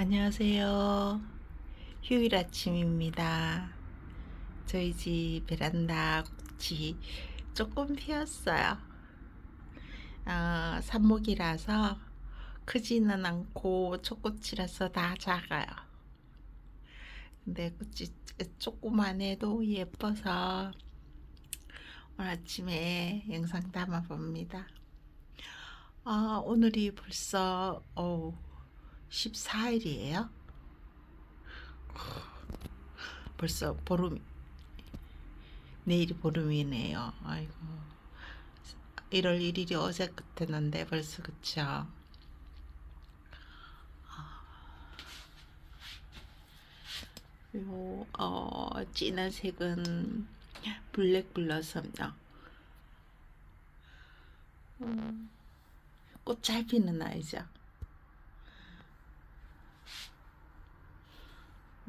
안녕하세요. 휴일 아침입니다. 저희 집 베란다 꽃이 조금 피었어요. 어, 삽목이라서 크지는 않고 초꽃이라서 다 작아요. 근데 꽃이 조그만해도 예뻐서 오늘 아침에 영상 담아 봅니다. 아, 오늘이 벌써 어, 14일이에요. 벌써 보름 내일이 보름이네요. 아이고 1월 1일이 어제 끝했는데 벌써 그쵸? 요 어, 진한 색은 블랙 블러썸요. 음, 꽃잘 피는 아이죠.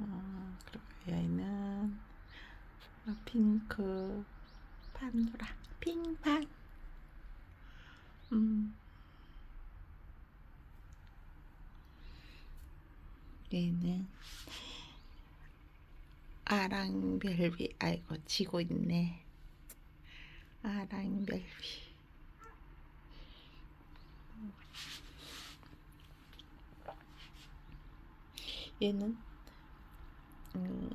어, 그리고 얘는 핑크 판도라. 핑판. 음. 얘는 아랑별비. 아이고 지고 있네. 아랑별비. 얘는 음,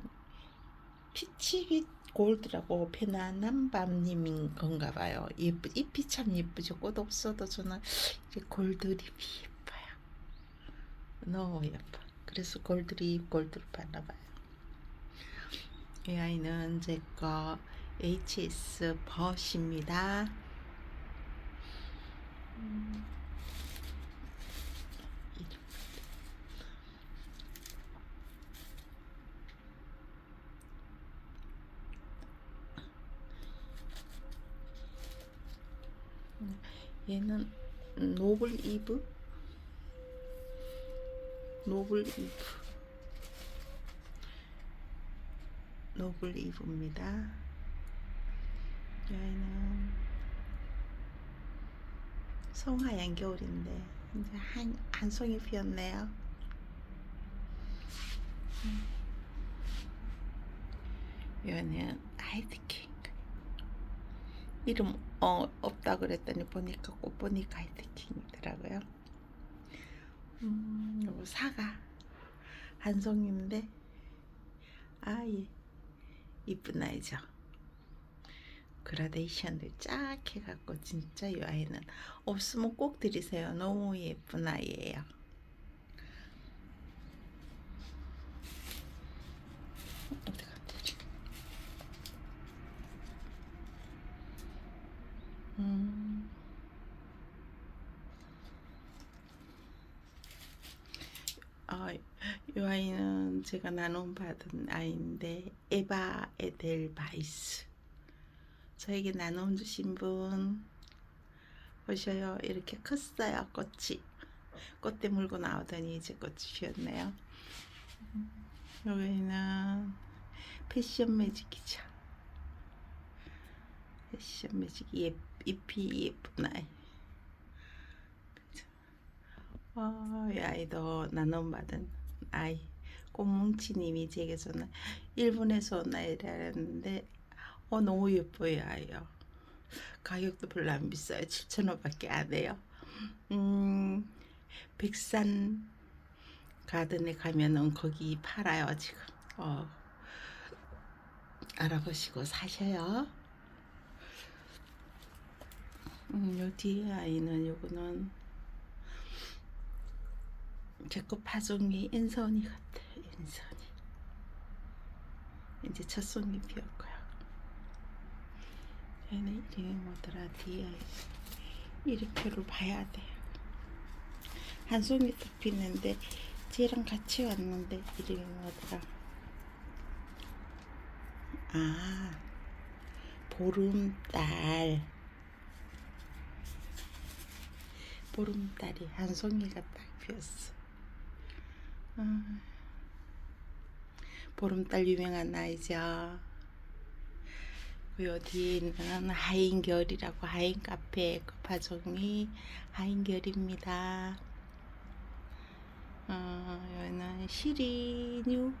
피치빛 골드라고 페나난 밤님인 건가 봐요. 예쁘, 잎이 참 예쁘죠. 꽃 없어도 저는 이 골드립이 예뻐요. 너무 예뻐. 그래서 골드립 골드를 봤나 봐요. 이 아이는 제 거 HS 버시입니다. 음, 얘는 노블 이브? 노블 이브. 노블 이브입니다. 얘는 송하얀 겨울인데 이제 한, 한 송이 피었네요. 얘는 하이드킹 이름 어, 없다 그랬더니 보니까 꽃 보니까 하이트킹이더라고요. 음, 사과 한 송인데 아예 이쁜 아이죠. 그라데이션들 쫙 해갖고 진짜 이 아이는 없으면 꼭 드리세요. 너무 예쁜 아이예요. 어디 갔지? 음. 아, 이 아이는 제가 나눔 받은 아이인데 에바 에델 바이스. 저에게 나눔 주신 분 보셔요. 이렇게 컸어요 꽃이. 꽃대 물고 나오더니 이제 꽃이 피었네요. 여기는 패션 매직이죠. 패션 매직 예, 잎이 예쁜 아이. 어, 이 아이도 나눔받은 아이. 꽃뭉치님이 제게서는 일본에서 온 아이라는데 어 너무 예뻐요 아이요. 가격도 별로 안 비싸요. 7,000원밖에 안 해요. 음, 백산 가든에 가면은 거기 팔아요 지금. 어, 알아보시고 사셔요. 음, 요 뒤에 아이는 요거는 제거 파종이 인선이 같아요. 인선이. 이제 첫 송이 피었고요. 얘는 이름이 뭐더라 뒤에 이름표를 봐야 돼요. 한 송이 더 피는데 쟤랑 같이 왔는데 이름이 뭐더라? 아 보름달 보름달이 한 송이가 딱 피었어. 아, 보름달 유명한 아이죠. 요 뒤에는 하인결이라고 하인 카페 그 파종이 하인결입니다. 어, 여기는 시리뉴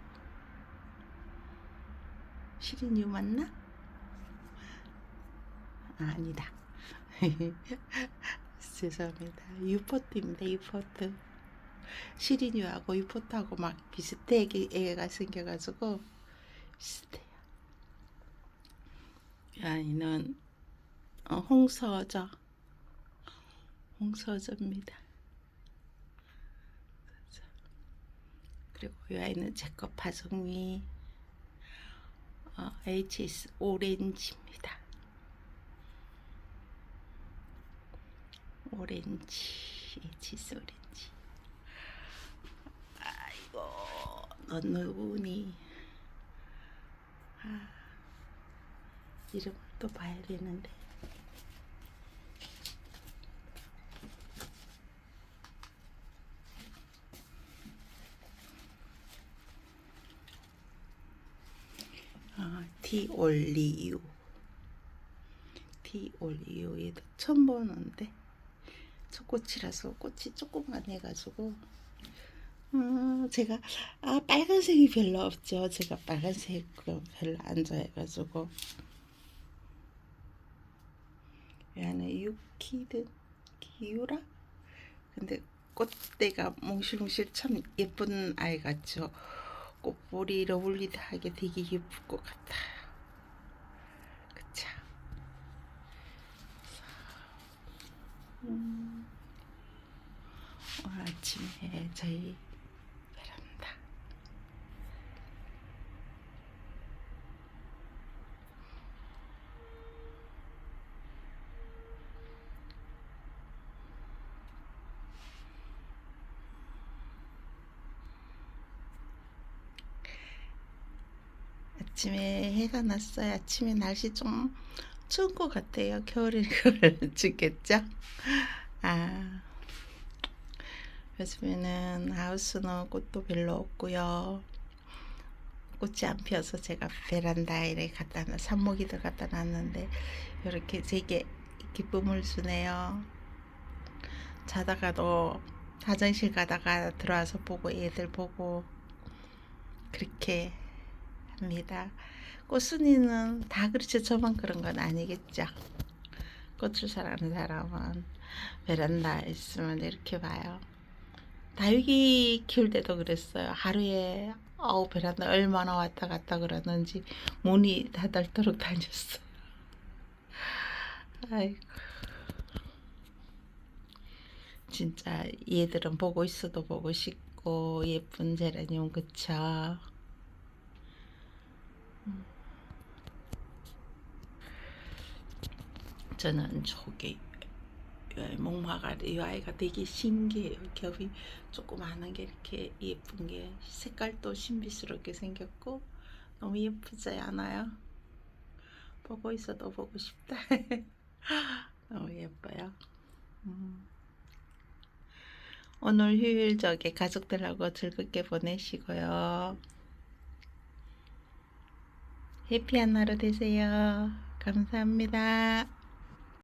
시리뉴 맞나? 아, 아니다. 죄송합니다. 유포트입니다. 유포트. 시리뉴하고 유포트하고 막 비슷해 애기- 애가 생겨가지고 비슷해요. 아이는 어, 홍서저 홍서저입니다. 그리고 이 아이는 제거 파송미 어, HS 오렌지입니다. 오렌지 HS 오렌지. 아이고 너 누구니? 아, 이름을 또 봐야 되는데. 아, 티올리유. 얘도 처음 보는데 첫 꽃이라서 꽃이 조금만 해가지고. 음, 제가 아 빨간색이 별로 없죠. 제가 빨간색 별로 안 좋아해가지고. 얘는 유키드 기우라? 근데 꽃대가 몽실몽실 참 예쁜 아이 같죠. 꽃볼이 러블리하게 되게 예쁠 것 같아요. 그쵸? 음, 오늘 아침에 저희 베란다 아침에 해가 났어요. 아침에 날씨 좀 추운 것 같아요. 겨울인 걸 죽겠죠? 아, 요즘에는 하우스는 꽃도 별로 없고요. 꽃이 안 피어서 제가 베란다에 갖다 놔, 산모기들 갖다 놨는데 이렇게 제게 기쁨을 주네요. 자다가도 화장실 가다가 들어와서 보고 애들 보고 그렇게 합니다. 꽃순이는 다 그렇죠. 저만 그런 건 아니겠죠. 꽃을 사랑하는 사람은 베란다에 있으면 이렇게 봐요. 다육이 키울 때도 그랬어요. 하루에 어우 베란다 얼마나 왔다 갔다 그러는지 문이 닫을도록 다녔어요. 아이고. 진짜 얘들은 보고 있어도 보고 싶고 예쁜 제라늄 그쵸? 저는 저기 목마가 이 아이가 되게 신기해요. 겹이 많은 게 이렇게 예쁜 게 색깔도 신비스럽게 생겼고 너무 예쁘지 않아요? 보고 있어도 보고 싶다. 너무 예뻐요. 음. 오늘 휴일 저기 가족들하고 즐겁게 보내시고요. 해피한 하루 되세요. 감사합니다.